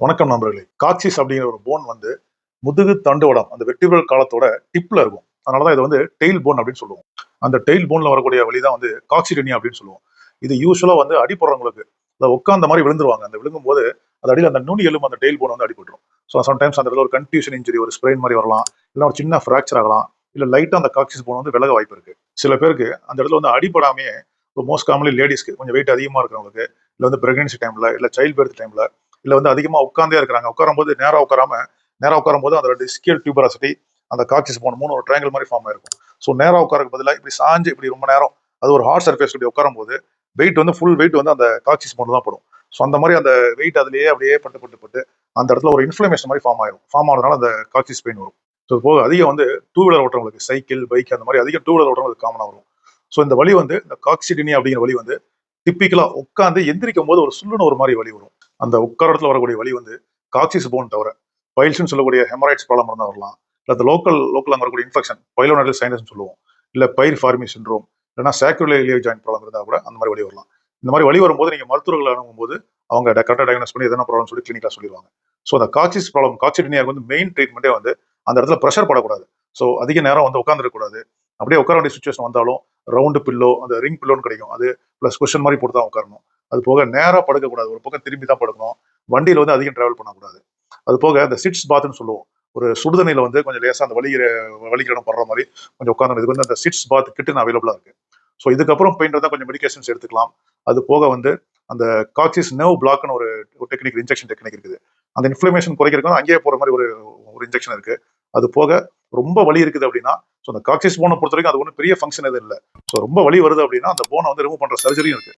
வணக்கம் நண்பர்களே. காக்சிஸ் அப்படிங்கிற ஒரு போன் வந்து முதுகு தண்டுவடம் அந்த வெட்டிபிரல் காலத்தோட டிப்ல இருக்கும். அதனாலதான் இதை வந்து டெயில் போன் அப்படின்னு சொல்லுவோம். அந்த டெயில் போன்ல வரக்கூடிய வழி தான் வந்து காக்சிடெனியா அப்படின்னு சொல்லுவோம். இது யூஸ்வலா வந்து அடிப்படுறவங்களுக்கு அதை உட்காந்த மாதிரி விழுந்துருவாங்க. அந்த விழுங்கும் போது அது அடியில் அந்த நுனி எலும்பு அந்த டெயில் போன் வந்து அடிபட்டுரும். ஸோ சம்டைம்ஸ் அந்த இடத்துல ஒரு கன்ஃபியூஷன் இன்ஜுரி ஒரு ஸ்ப்ரெயின் மாதிரி வரலாம். இல்லை ஒரு சின்ன ஃப்ராக்சர் ஆகலாம். இல்லை லைட்டாக அந்த காக்சிஸ் போன் வந்து விலக வாய்ப்பு இருக்கு. சில பேருக்கு அந்த இடத்துல வந்து அடிபடாமே மோஸ்ட் காமன்லி லேடிஸ்க்கு கொஞ்சம் வெயிட் அதிகமாக இருக்கிறவங்களுக்கு இல்லை வந்து பிரெக்னன்சி டைமில் இல்லை சைல்ட் பர்த் டைமில் இல்லை வந்து அதிகமாக உட்காந்தே இருக்கிறாங்க. உட்காரும் போது நேராக உட்காராம நேராக உட்காரும்போது அந்த ரெண்டு டிஸ்கியல் டியூபராசிட்டி அந்த காக்சிஸ் போன மூணு ஒரு ட்ரையாங்கிள் மாதிரி ஃபார்ம் ஆயிருக்கும். ஸோ நேராக உட்காரக்கு பதிலாக இப்படி சாஞ்சு இப்படி ரொம்ப நேரம் அது ஒரு ஹார்ட் சர்ஃபேஸ் இப்படி உட்காரும்போது வெயிட் வந்து ஃபுல் வெயிட் வந்து அந்த காக்சிஸ் போன் தான் படும். ஸோ அந்த மாதிரி அந்த வெயிட் அதுலேயே அப்படியே பட்டு பட்டு பட்டு அந்த இடத்துல ஒரு இன்ஃப்ளமேஷன் மாதிரி ஃபார்ம் ஆயிரும். ஃபார்ம் ஆனதுனால அந்த காக்சிஸ் பெயின் வரும். ஸோ போக அதிகம் வந்து டூ வீலர் ஓட்டுறவங்களுக்கு சைக்கிள் பைக் அந்த மாதிரி அதிகம் டூ வீலர் ஓட்டுறவங்களுக்கு காமனாக வரும். ஸோ இந்த வழி வந்து இந்த காக்சிடினி அப்படிங்கிற வழி வந்து டிப்பிக்கலா உட்காந்து எந்திரிக்கும் போது ஒரு சுள்ளுன ஒரு மாதிரி வலி வரும். அந்த உட்கார இடத்துல வரக்கூடிய வலி வந்து காக்சிஸ் போன் தவிர பைல்ஸ்னு சொல்லக்கூடிய ஹெமராய்ட்ஸ் ப்ராப்ளம் இருந்தால் வரலாம். இல்லை அந்த லோக்கல் லோக்கல் அங்கே வரக்கூடிய இன்ஃபெக்ஷன் பைலோனடல் சைனஸ்னு சொல்லுவோம். இல்லை பயிர் ஃபார்மி சின்ரோம் இல்லைனா சாக்யூலே ஜாயின் ப்ராப்ளம் இருந்தால் கூட அந்த மாதிரி வழி வரலாம். இந்த மாதிரி வழி வரும்போது நீங்கள் மருத்துவர்கள் அணுகும்போது அவங்க கரெக்டாக டயக்னோஸ் பண்ணி எதனா ப்ராப்ளம் சொல்லி கிளினிக்காக சொல்லிடுவாங்க. ஸோ அந்த காக்சிஸ் ப்ராப்ளம் காக்சிடினியாவுக்கு வந்து மெயின் ட்ரீட்மெண்ட்டே வந்து அந்த இடத்துல ப்ரெஷர் படக்கூடாது. ஸோ அதிக நேரம் வந்து உட்காந்துருக்கக்கூடாது அப்படியே உட்கார வேண்டிய சுச்சுவேஷன் வந்தாலும் ரவுண்டு பில்லோ அந்த ரிங் பில்லோன்னு கிடைக்கும். அது ப்ளஸ் கொஷன் மாதிரி போட்டு தான் உட்காரணும். அது போக நேராக படுக்கக்கூடாது. ஒரு பக்கம் திரும்பி தான் படுக்கணும். வண்டியில் வந்து அதிகம் ட்ராவல் பண்ணக்கூடாது. அது போக இந்த சிட்ஸ் பாத்னு சொல்லுவோம். ஒரு சுடுதண்ணியில் வந்து கொஞ்சம் லேசாக அந்த வலிக்கிற வலிக்கிற இடம் படுற மாதிரி கொஞ்சம் உட்காந்து இதுக்கு வந்து அந்த சிட்ஸ் பாத் கிட்டுன்னு அவைலபிளாக இருக்குது ஸோ இதுக்கப்புறம் பெயின் தான் கொஞ்சம் மெடிக்கேஷன்ஸ் எடுத்துக்கலாம். அது போக வந்து அந்த காக்சிஸ் நர்வ் பிளாக்னு ஒரு டெக்னிக் இன்ஜெக்ஷன் டெக்னிக் இருக்குது. அந்த இன்ஃப்ளமேஷன் குறைக்கிறதுக்கு அங்கேயே போகிற மாதிரி ஒரு ஒரு இன்ஜெக்ஷன் இருக்குது அது போக ரொம்ப வலி இருக்குது அப்படின்னா ஸோ அந்த காக்சிஸ் போனை பொறுத்த வரைக்கும் அது ஒன்றும் பெரிய ஃபங்க்ஷன் எதுவும் இல்லை. ஸோ ரொம்ப வழி வருது அப்படின்னா அந்த போனை வந்து ரிமூவ் பண்ற சர்ஜரியும் இருக்கு.